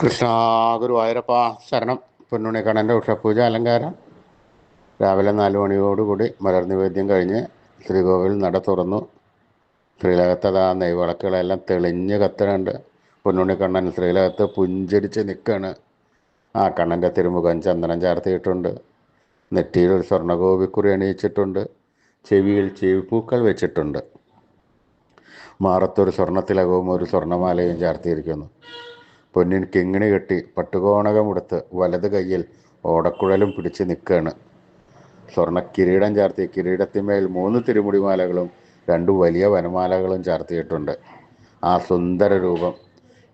കൃഷ്ണ ഗുരുവായൂരപ്പ ശരണം പൊന്നുണിക്കണ്ണന്റെ ഉഷപൂജ അലങ്കാരം. രാവിലെ നാല് മണിയോടുകൂടി മലർ നിവേദ്യം കഴിഞ്ഞ് ശ്രീകോവിൽ നട തുറന്നു. ശ്രീലകത്തത് ആ നെയ്വിളക്കുകളെല്ലാം തെളിഞ്ഞ് കത്തണുണ്ട്. പൊന്നുണിക്കണ്ണൻ ശ്രീലകത്ത് പുഞ്ചരിച്ച് നിൽക്കുകയാണ് ആ കണ്ണന്റെ തിരുമുഖം ചന്ദനം ചേർത്തിയിട്ടുണ്ട്. നെറ്റിയിൽ ഒരു സ്വർണഗോപിക്കുറി അണിയിച്ചിട്ടുണ്ട്. ചെവിയിൽ ചെവിപ്പൂക്കൾ വെച്ചിട്ടുണ്ട്. മാറത്തൊരു സ്വർണത്തിലകവും ഒരു സ്വർണമാലയും ചാർത്തിയിരിക്കുന്നു. പൊന്നിൻ കിങ്ങിണി കെട്ടി പട്ടുകോണകമെടുത്ത് വലത് കയ്യിൽ ഓടക്കുഴലും പിടിച്ച് നിൽക്കുകയാണ്. സ്വർണ കിരീടം ചാർത്തി കിരീടത്തിന്മേൽ മൂന്ന് തിരുമുടിമാലകളും രണ്ട് വലിയ വനമാലകളും ചാർത്തിയിട്ടുണ്ട്. ആ സുന്ദര രൂപം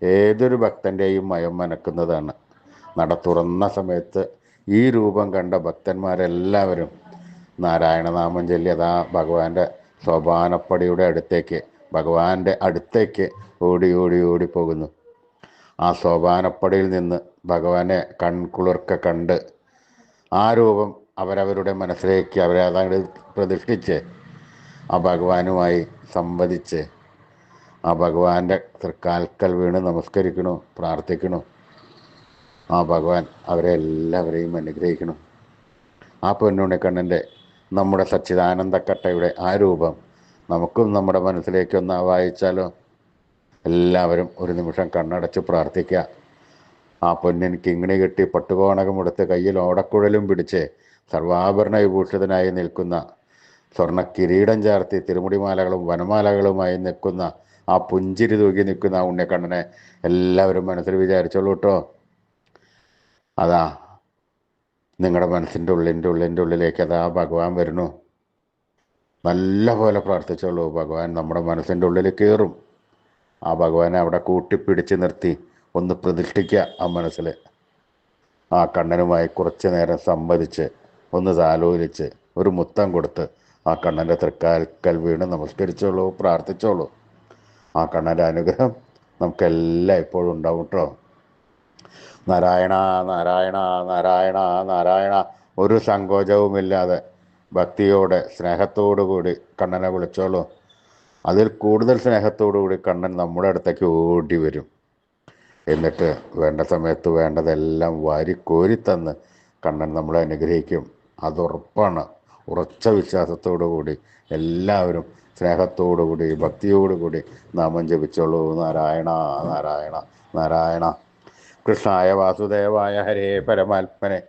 ഏതൊരു ഭക്തന്റെയും മയം മനക്കുന്നതാണ്. നട തുറന്ന സമയത്ത് ഈ രൂപം കണ്ട ഭക്തന്മാരെല്ലാവരും നാരായണനാമം ചൊല്ലി അതാ ഭഗവാന്റെ സോപാനപ്പടിയുടെ അടുത്തേക്ക് ഭഗവാന്റെ അടുത്തേക്ക് ഓടി ഓടി ഓടി പോകുന്നു. ആ സോപാനപ്പടിയിൽ നിന്ന് ഭഗവാനെ കൺകുളിർക്ക കണ്ട് ആ രൂപം അവരവരുടെ മനസ്സിലേക്ക് അവരെ അതങ്ങോട്ട് പ്രതിഷ്ഠിച്ച് ആ ഭഗവാനുമായി സംവദിച്ച് ആ ഭഗവാന്റെ തൃക്കാൽക്കൽ വീണ് നമസ്കരിക്കണു പ്രാർത്ഥിക്കണു. ആ ഭഗവാൻ അവരെ എല്ലാവരെയും അനുഗ്രഹിക്കണം. ആ പൊന്നുണ്ണിക്കണ്ണന്റെ നമ്മുടെ സച്ചിദാനന്ദക്കട്ടയുടെ ആ രൂപം നമുക്കും നമ്മുടെ മനസ്സിലേക്കൊന്ന് വായിച്ചാലോ? എല്ലാവരും ഒരു നിമിഷം കണ്ണടച്ച് പ്രാർത്ഥിക്കുക. ആ പൊന്നിൻ കിങ്ങിണി കെട്ടി പട്ടുകോണകമെടുത്ത് കയ്യിൽ ഓടക്കുഴലും പിടിച്ച് സർവാഭരണ വിഭൂഷിതനായി നിൽക്കുന്ന സ്വർണ കിരീടം ചാർത്തി തിരുമുടിമാലകളും വനമാലകളുമായി നിൽക്കുന്ന ആ പുഞ്ചിരി തൂക്കി നിൽക്കുന്ന ആ ഉണ്ണിക്കണ്ണനെ എല്ലാവരും മനസ്സിൽ വിചാരിച്ചോളൂ കേട്ടോ അതാ നിങ്ങളുടെ മനസ്സിന്റെ ഉള്ളിന്റെ ഉള്ളിന്റെ ഉള്ളിലേക്ക് അതാ ഭഗവാൻ വരുന്നു. നല്ല പോലെ പ്രാർത്ഥിച്ചോളൂ. ഭഗവാൻ നമ്മുടെ മനസ്സിന്റെ ഉള്ളിൽ കയറും. ആ ഭഗവാനെ അവിടെ കൂട്ടിപ്പിടിച്ച് നിർത്തി ഒന്ന് പ്രതിഷ്ഠിക്കുക ആ മനസ്സിൽ. ആ കണ്ണനുമായി കുറച്ച് നേരം സംവദിച്ച് ഒന്ന് താലോലിച്ച് ഒരു മുത്തം കൊടുത്ത് ആ കണ്ണന്റെ തൃക്കാൽക്കൽ വീണ് നമസ്കരിച്ചോളൂ പ്രാർത്ഥിച്ചോളൂ. ആ കണ്ണന്റെ അനുഗ്രഹം നമുക്കെല്ലാം ഇപ്പോഴും ഉണ്ടാവും കേട്ടോ. നാരായണ നാരായണ നാരായണ നാരായണ. ഒരു സങ്കോചവുമില്ലാതെ ഭക്തിയോടെ സ്നേഹത്തോടു കൂടി കണ്ണനെ വിളിച്ചോളൂ. അതിൽ കൂടുതൽ സ്നേഹത്തോടു കൂടി കണ്ണൻ നമ്മുടെ അടുത്തേക്ക് ഓടി വരും. എന്നിട്ട് വേണ്ട സമയത്ത് വേണ്ടതെല്ലാം വാരി തന്ന് കണ്ണൻ നമ്മളെ അനുഗ്രഹിക്കും. അതുറപ്പാണ്. ഉറച്ച വിശ്വാസത്തോടു കൂടി എല്ലാവരും സ്നേഹത്തോടു കൂടി ഭക്തിയോടു കൂടി നാമം ജപിച്ചോളൂ. നാരായണ നാരായണ നാരായണ. കൃഷ്ണായ വാസുദേവായ ഹരേ പരമാത്മനെ.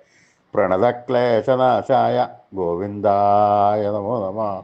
പ്രണതക്ലേശനാശായ ഗോവിന്ദായ നമോ നമ.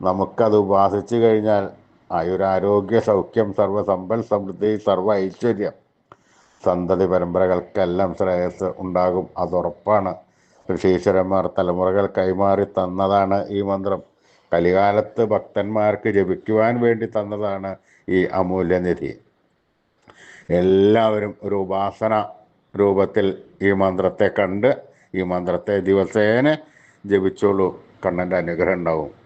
നമുക്കത് ഉപാസിച്ചു കഴിഞ്ഞാൽ ആയുരാരോഗ്യ സൗഖ്യം സർവസമ്പൽ സമൃദ്ധി സർവ ഐശ്വര്യം സന്തതി പരമ്പരകൾക്കെല്ലാം ശ്രേയസ് ഉണ്ടാകും. അതുറപ്പാണ്. ഋഷീശ്വരന്മാർ തലമുറകൾ കൈമാറി തന്നതാണ് ഈ മന്ത്രം. കലികാലത്ത് ഭക്തന്മാർക്ക് ജപിക്കുവാൻ വേണ്ടി തന്നതാണ് ഈ അമൂല്യനിധി. എല്ലാവരും ഒരു ഉപാസന രൂപത്തിൽ ഈ മന്ത്രത്തെ കണ്ട് ഈ മന്ത്രത്തെ ദിവസേന ജപിച്ചോളൂ. കണ്ണന്റെ അനുഗ്രഹം ഉണ്ടാവും.